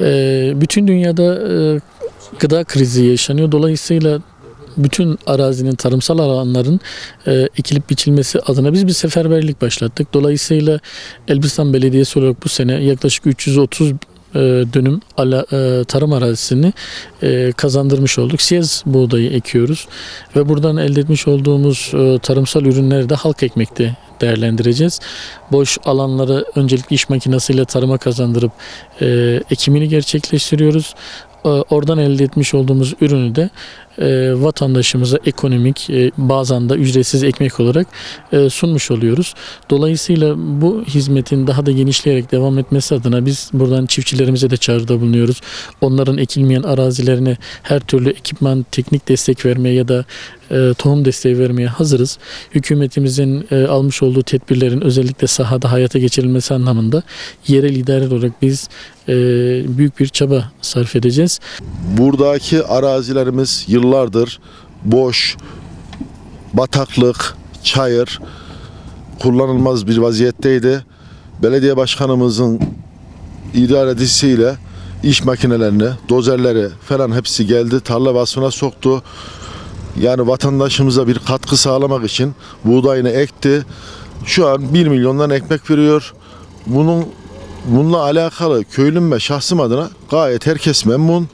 Ee, bütün dünyada e, gıda krizi yaşanıyor. Dolayısıyla bütün arazinin tarımsal alanların e, ekilip biçilmesi adına biz bir seferberlik başlattık. Dolayısıyla Elbistan Belediyesi olarak bu sene yaklaşık 330 e, dönüm e, tarım arazisini e, kazandırmış olduk. Siyaz buğdayı ekiyoruz ve buradan elde etmiş olduğumuz tarımsal ürünleri de halk ekmekte değerlendireceğiz. Boş alanları öncelikle iş makinesiyle tarıma kazandırıp ekimini gerçekleştiriyoruz. Oradan elde etmiş olduğumuz ürünü de e, vatandaşımıza ekonomik e, bazen de ücretsiz ekmek olarak e, sunmuş oluyoruz. Dolayısıyla bu hizmetin daha da genişleyerek devam etmesi adına biz buradan çiftçilerimize de çağrıda bulunuyoruz. Onların ekilmeyen arazilerine her türlü ekipman, teknik destek vermeye ya da e, tohum desteği vermeye hazırız. Hükümetimizin e, almış olduğu tedbirlerin özellikle sahada hayata geçirilmesi anlamında yerel idare olarak biz e, büyük bir çaba sarf edeceğiz. Buradaki arazilerimiz yıllardır boş, bataklık, çayır kullanılmaz bir vaziyetteydi. Belediye başkanımızın idarecisiyle iş makinelerini, dozerleri falan hepsi geldi. Tarla vasfına soktu. Yani vatandaşımıza bir katkı sağlamak için buğdayını ekti. Şu an 1 milyondan ekmek veriyor. Bunun bununla alakalı köylüm ve şahsım adına gayet herkes memnun.